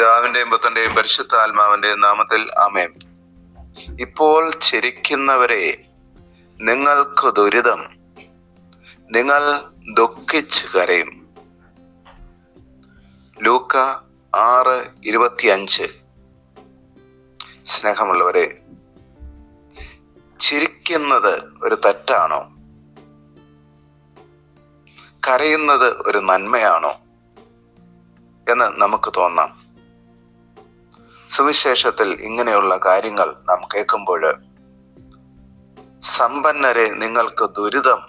പിതാവിന്റെയും പുത്തന്റെയും പരിശുദ്ധ ആത്മാവിന്റെയും നാമത്തിൽ ആമേൻ. ഇപ്പോൾ ചിരിക്കുന്നവരെ നിങ്ങൾക്ക് ദുരിതം നിങ്ങൾ ദുഃഖിച്ച് കരയും. ലൂക്ക ആറ് ഇരുപത്തിയഞ്ച്. സ്നേഹമുള്ളവരെ ചിരിക്കുന്നത് ഒരു തെറ്റാണോ? കരയുന്നത് ഒരു നന്മയാണോ? എന്ന് നമുക്ക് തോന്നാം. സുവിശേഷത്തിൽ ഇങ്ങനെയുള്ള കാര്യങ്ങൾ നാം കേൾക്കുമ്പോൾ സമ്പന്നരെ നിങ്ങൾക്ക് ദുരിതം.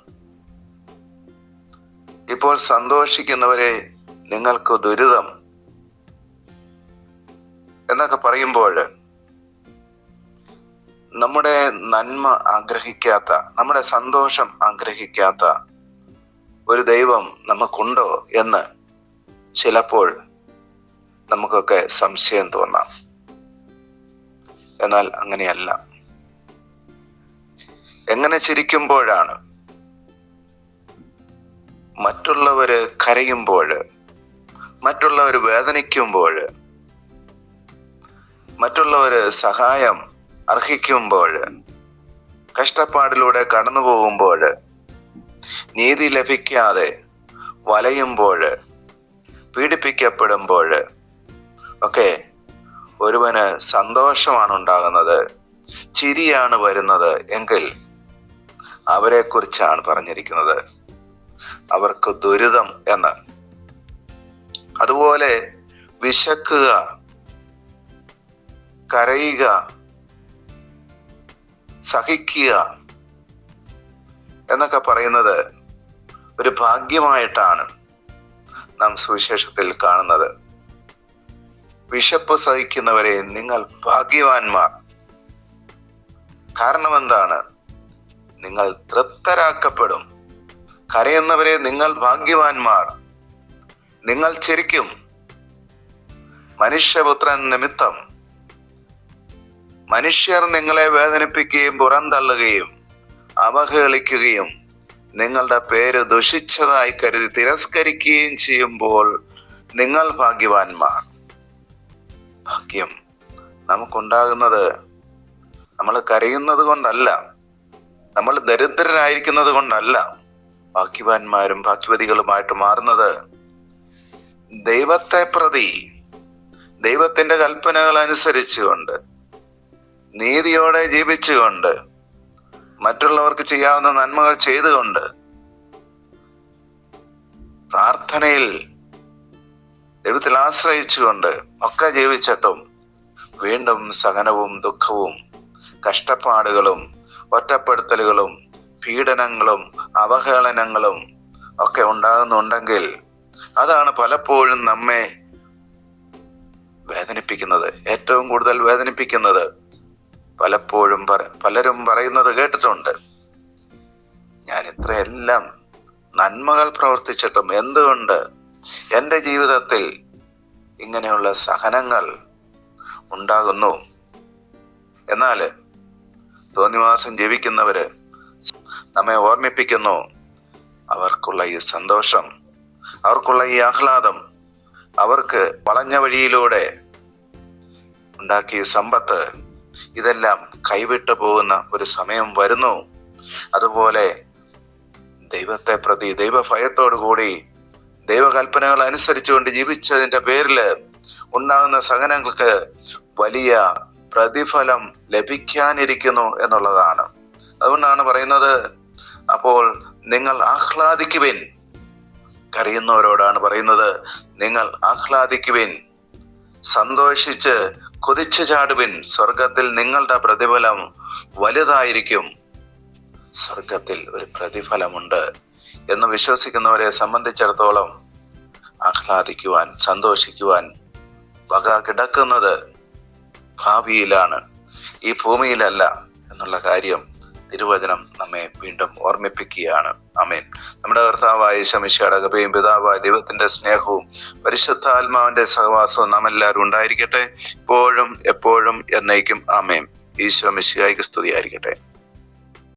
ഇപ്പോൾ സന്തോഷിക്കുന്നവരെ നിങ്ങൾക്ക് ദുരിതം. എന്നൊക്കെ പറയുമ്പോൾ നമ്മുടെ നന്മ ആഗ്രഹിക്കാത്ത നമ്മുടെ സന്തോഷം ആഗ്രഹിക്കാത്ത ഒരു ദൈവം നമുക്കുണ്ടോ എന്ന് ചിലപ്പോൾ നമുക്കൊക്കെ സംശയം തോന്നാം. എന്നാൽ അങ്ങനെയല്ല. എങ്ങനെ ചിരിക്കുമ്പോഴാണ്? മറ്റുള്ളവര് കരയുമ്പോൾ മറ്റുള്ളവർ വേദനിക്കുമ്പോൾ മറ്റുള്ളവര് സഹായം അർഹിക്കുമ്പോൾ കഷ്ടപ്പാടിലൂടെ കടന്നു പോകുമ്പോൾ നീതി ലഭിക്കാതെ വലയുമ്പോൾ പീഡിപ്പിക്കപ്പെടുമ്പോൾ ഒക്കെ ഒരുവന് സന്തോഷമാണ് ഉണ്ടാകുന്നത്. ചിരിയാണ് വരുന്നത് എങ്കിൽ അവരെ കുറിച്ചാണ് പറഞ്ഞിരിക്കുന്നത്. അവർക്ക് ദുരിതം എന്ന്. അതുപോലെ വിശക്കുക കരയുക സഹിക്കുക എന്നൊക്കെ പറയുന്നത് ഒരു ഭാഗ്യമായിട്ടാണ് നാം സുവിശേഷത്തിൽ കാണുന്നത്. വിശപ്പ് സഹിക്കുന്നവരെ നിങ്ങൾ ഭാഗ്യവാന്മാർ. കാരണം എന്താണ് നിങ്ങൾ തൃപ്തരാക്കപ്പെടും. കരയുന്നവരെ നിങ്ങൾ ഭാഗ്യവാന്മാർ. നിങ്ങൾ ചിരിക്കും. മനുഷ്യപുത്രൻ നിമിത്തം. മനുഷ്യർ നിങ്ങളെ വേദനിപ്പിക്കുകയും പുറന്തള്ളുകയും അവഹേളിക്കുകയും നിങ്ങളുടെ പേര് ദുഷിച്ചതായി കരുതി തിരസ്കരിക്കുകയും ചെയ്യുമ്പോൾ നിങ്ങൾ ഭാഗ്യവാന്മാർ. ഭാഗ്യം നമുക്കുണ്ടാകുന്നത് നമ്മൾ കരയുന്നത് കൊണ്ടല്ല. നമ്മൾ ദരിദ്രരായിരിക്കുന്നത് കൊണ്ടല്ല. ഭാഗ്യവാന്മാരും ഭാഗ്യവതികളുമായിട്ട് മാറുന്നത് ദൈവത്തെ പ്രതി ദൈവത്തിന്റെ കൽപ്പനകൾ അനുസരിച്ചുകൊണ്ട് നീതിയോടെ ജീവിച്ചുകൊണ്ട് മറ്റുള്ളവർക്ക് ചെയ്യാവുന്ന നന്മകൾ ചെയ്തുകൊണ്ട് പ്രാർത്ഥനയിൽ ദൈവത്തിൽ ആശ്രയിച്ചുകൊണ്ട് ഒക്കെ ജീവിച്ചിട്ടും വീണ്ടും സഹനവും ദുഃഖവും കഷ്ടപ്പാടുകളും ഒറ്റപ്പെടുത്തലുകളും പീഡനങ്ങളും അവഹേളനങ്ങളും ഒക്കെ ഉണ്ടാകുന്നുണ്ടെങ്കിൽ അതാണ് പലപ്പോഴും നമ്മെ വേദനിപ്പിക്കുന്നത് ഏറ്റവും കൂടുതൽ വേദനിപ്പിക്കുന്നത്. പലപ്പോഴും പലരും പറയുന്നത് കേട്ടിട്ടുണ്ട്. ഞാൻ ഇത്രയെല്ലാം നന്മകൾ പ്രവർത്തിച്ചിട്ടും എന്തുകൊണ്ട് എന്റെ ജീവിതത്തിൽ ഇങ്ങനെയുള്ള സഹനങ്ങൾ ഉണ്ടാകുന്നു. എന്നാൽ തോന്നിവാസം ജീവിക്കുന്നവര് നമ്മെ ഓർമ്മിപ്പിക്കുന്നു. അവർക്കുള്ള ഈ സന്തോഷം അവർക്കുള്ള ഈ ആഹ്ലാദം അവർക്ക് വളഞ്ഞ വഴിയിലൂടെ ഉണ്ടാക്കിയ സമ്പത്ത് ഇതെല്ലാം കൈവിട്ടു പോകുന്ന ഒരു സമയം വരുന്നു. അതുപോലെ ദൈവത്തെ പ്രതി ദൈവഭയത്തോടു കൂടി ദൈവകൽപ്പനകൾ അനുസരിച്ചുകൊണ്ട് ജീവിച്ചതിന്റെ പേരിൽ ഉണ്ടാകുന്ന സഹനങ്ങൾക്ക് വലിയ പ്രതിഫലം ലഭിക്കാനിരിക്കുന്നു എന്നുള്ളതാണ്. അതുകൊണ്ടാണ് പറയുന്നത് അപ്പോൾ നിങ്ങൾ ആഹ്ലാദിക്കുവിൻ. കരയുന്നവരോടാണ് പറയുന്നത് നിങ്ങൾ ആഹ്ലാദിക്കുവിൻ. സന്തോഷിച്ച് കുതിച്ചു ചാടുവിൻ. സ്വർഗത്തിൽ നിങ്ങളുടെ പ്രതിഫലം വലുതായിരിക്കും. സ്വർഗത്തിൽ ഒരു പ്രതിഫലമുണ്ട് എന്ന് വിശ്വസിക്കുന്നവരെ സംബന്ധിച്ചിടത്തോളം ആഹ്ലാദിക്കുവാൻ സന്തോഷിക്കുവാൻ വക കിടക്കുന്നത് ഭാവിയിലാണ്. ഈ ഭൂമിയിലല്ല എന്നുള്ള കാര്യം തിരുവചനം നമ്മെ വീണ്ടും ഓർമ്മിപ്പിക്കുകയാണ്. അമേൻ നമ്മുടെ കർത്താവായ ശമിഷയുടെ കൃപയും പിതാവായ ദൈവത്തിന്റെ സ്നേഹവും പരിശുദ്ധാത്മാവിന്റെ സഹവാസവും നാം എല്ലാവരും ഉണ്ടായിരിക്കട്ടെ. ഇപ്പോഴും എപ്പോഴും എന്നേക്കും അമേൻ ഈശോ മിശിഹായിക്ക് സ്തുതിയായിരിക്കട്ടെ.